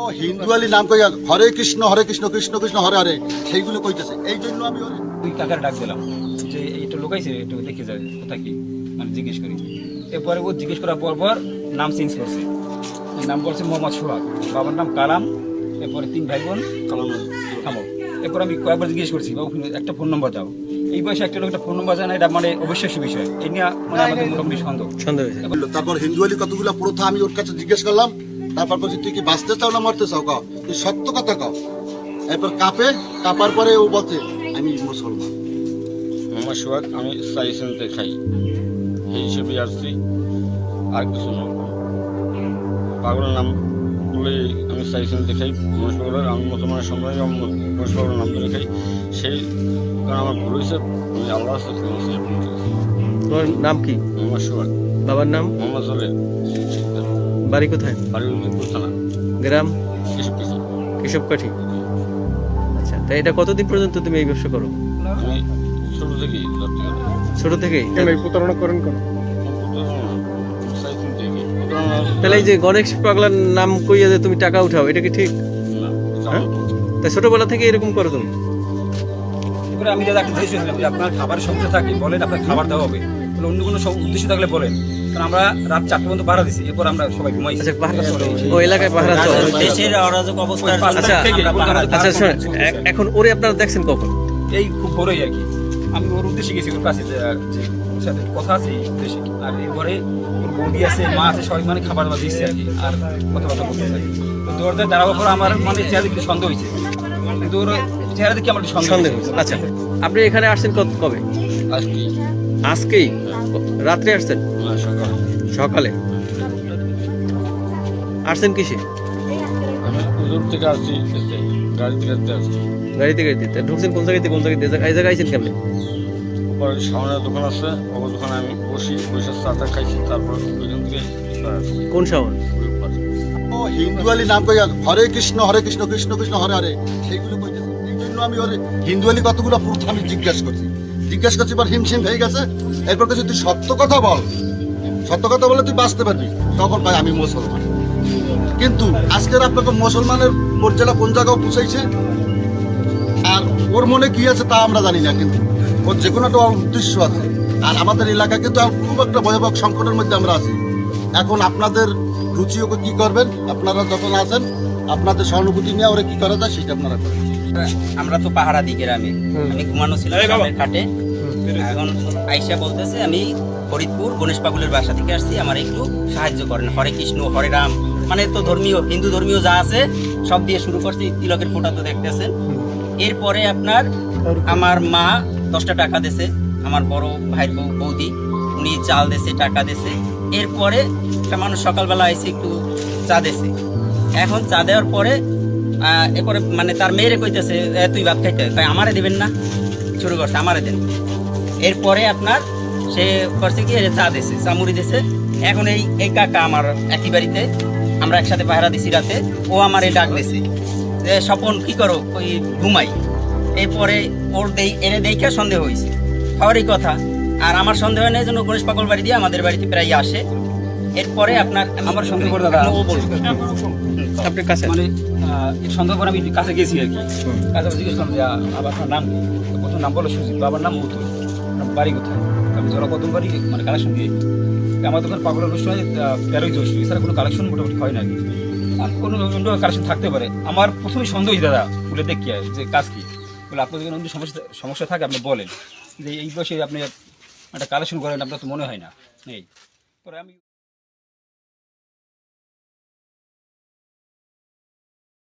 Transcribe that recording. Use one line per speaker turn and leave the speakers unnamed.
ও হিন্দুয়ালি নাম কইয়া হরে কৃষ্ণ হরে কৃষ্ণ কৃষ্ণ কৃষ্ণ হরে হরে সেইগুলো কইতেছে। এই জন্য আমি
ওই কাকার ডাক দিলাম যে এইটা লোকাইছে একটু দেখে যায় কোথা কি মানে জিজ্ঞেস করি। এরপরে ও জিজ্ঞেস করার পর পর নাম চেঞ্জ করছে। নাম বলছে মোহাম্মদ সোহাগ বাবার নাম কালাম এরপরে তিন ভাই বোন থামো এরপর আমি কয়েকবার জিজ্ঞেস করছি বাবু একটা ফোন নম্বর দাও। এই বয়সে একটা লোক একটা ফোন নম্বর জানা এটা মানে অবিশ্বাস্য বিষয়। এই নিয়ে মানে আমাদের মোটামুটি সন্দেহ।
সন্দেহ
তারপর হিন্দুয়ালি কতগুলো প্রথা আমি ওর কাছে জিজ্ঞেস করলাম তারপর বলছি তুই কি বাঁচতে চাও না মরতে চাও? কাও। তুই সত্য কথা কাও। এরপর কাঁপে কাঁপার পরে ও বলছে আমি মুসলমান।
আমার সোহাগ আমি সাইসেন্সে খাই। এই হিসেবে আসছি আর কিছু না। পাগলের নাম বলে আমি সাইসেন্সে খাই। মহেশ পাগলের আমি মুসলমানের সম্প্রদায় আমি মহেশ পাগলের নাম ধরে খাই। সেই কারণ আমার ভুল হয়েছে আমি আল্লাহ আছে
তোমার নাম কি?
মোহাম্মদ সোহাগ।
বাবার নাম?
মোহাম্মদ চলে
বাড়ি কোথায়? গ্রাম? কেশবকাঠি। আচ্ছা তা এটা কতদিন পর্যন্ত তুমি এই ব্যবসা করো?
ছোটো থেকেই
প্রতারণা করেন কেন?
থেকে।
তাহলে এই যে গণেশ পাগলার নাম কইয়া যে তুমি টাকা উঠাও এটা কি ঠিক? হ্যাঁ? তাই ছোটবেলা থেকে এরকম করো তুমি?
আমি দাদা আপনার খাবারের সমস্যা থাকে বলেন আপনার খাবার দেওয়া হবে। তাহলে অন্য কোনো সব উদ্দেশ্য থাকলে বলেন। কারণ আমরা রাত চারটে পর্যন্ত পাহারা দিছি এরপর আমরা সবাই ঘুমাইছি।
আচ্ছা পাহারা ও এলাকায় পাহারা চলে।
দেশের অরাজক অবস্থার
পাঁচ
আচ্ছা,
বলতে
আচ্ছা শোনেন এখন ওরে আপনারা দেখছেন কখন?
এই খুব বড়ই আর কি। আমি ওর উদ্দেশ্যে গেছি ওর কাছে সাথে কথা আছে উদ্দেশ্যে। আর এরপরে ওর বৌদি আছে মা আছে সবাই মানে খাবার দাবার দিচ্ছে আর কি আর কথাবার্তা আর কি। তো দৌড়তে দাঁড়াবার পর আমার মানে চেহারা দেখে সন্দেহ হয়েছে। কিন্তু ওর চেহারা দেখে আমার সন্দেহ হয়েছে।
আচ্ছা আপনি এখানে আসছেন কবে? আজকেই? রাত্রে আসছেন?
সকালে।
আসছেন কিসে?
থেকে আসছি এতে, গাড়ি আসছি।
গাড়িতে গাড়িতে ঢুকছেন কোন জায়গাতে কোন জায়গাতে? এই জায়গায় আইছেন কেমনে?
পরে সামনে দোকান আছে ওর দোকানে আমি বসি বসে চাটা খাইছি তারপর ওইখান থেকে
কোন
ও হিন্দুয়ালি নাম কইয়া হরে কৃষ্ণ হরে কৃষ্ণ কৃষ্ণ কৃষ্ণ হরে হরে। সেইগুলো কইতেছে। এই জন্য আমি ওরে হিন্দুয়ালি কতগুলো প্রথা আমি জিজ্ঞেস করছি। জিজ্ঞেস করছি, এবার হিমশিম হয়ে গেছে। এরপর কাছে তুই সত্য কথা বল। সত্য কথা বলে তুই বাঁচতে পারবি। তখন ভাই, আমি মুসলমান। কিন্তু আজকের আপনাকে মুসলমানের মর্যাদা কোন জায়গায় পৌঁছাইছে? আর ওর মনে কি আছে তা আমরা জানি না, কিন্তু ওর যে কোনো একটা উদ্দেশ্য আছে। আর আমাদের এলাকা কিন্তু খুব একটা ভয়াবহ সংকটের মধ্যে আমরা আছি। এখন আপনাদের রুচি ওকে কি করবেন? আপনারা যখন আছেন, আপনাদের সহানুভূতি নিয়ে ওরা কি করা যায়, সেটা আপনারা করেন।
আমরা তো পাহারা দিই গ্রামে। আমি ঘুমানো ছিলাম সামনের খাটে। এখন আইসা বলতেছে আমি ফরিদপুর গণেশ পাগুলের বাসা থেকে আসছি আমার একটু সাহায্য করেন। হরে কৃষ্ণ হরে রাম। মানে তো ধর্মীয় হিন্দু ধর্মীয় যা আছে সব দিয়ে শুরু করছি তিলকের ফোটা তো দেখতেছেন। এরপরে আপনার আমার মা দশটা টাকা দিছে আমার বড় ভাইয়ের বউ বৌদি উনি চাল দেছে টাকা দেছে। এরপরে একটা মানুষ সকালবেলা এসে একটু চা দেছে। এখন চা দেওয়ার পরে এরপরে মানে তার মেয়েরে কইতেছে তুই ভাত খাইতে তাই আমারে দিবেন না, শুরু করছে, আমারে দেন। এরপরে আপনার সে করছে কি চা দিছে, চা মুড়ি দিছে। এখন এই এই কাকা আমার একই বাড়িতে, আমরা একসাথে পাহারা দিছি রাতে, ও আমার এই ডাক দিছে। যে স্বপন, কি করো? ওই ঘুমাই। এরপরে ওর দেই, এনে দেখে সন্দেহ হয়েছে হওয়ারই কথা। আর আমার সন্দেহ না, এই জন্য গণেশ পাগল বাড়ি দিয়ে আমাদের বাড়িতে প্রায় আসে। এরপরে আপনার
আমার সন্দেহ করে দাদা।
ও বলবে।
আপনার কাছে।
মানে এই সন্দেহ করে আমি কাছে গেছি আর কি। কাছে জিজ্ঞেস করলাম যে আবার আপনার নাম কি? প্রথম নাম বলো সুজিত বাবার নাম মুতুল বাড়ি কোথায়? আমি জল কত বাড়ি মানে কালেকশন দিয়ে। আমার দোকান পাগলের অনুষ্ঠানে তেরোই জ্যৈষ্ঠ। এছাড়া কোনো কালেকশন মোটামুটি হয় না আর কি। কোনো অন্য কালেকশন থাকতে পারে। আমার প্রথমে সন্দেহ দাদা বলে দেখি আর যে কাজ কি? বলে আপনার যদি অন্য সমস্যা সমস্যা থাকে আপনি বলেন। যে এই বয়সে আপনি একটা কালেকশন করেন আপনার তো মনে হয় না। নেই। পরে আমি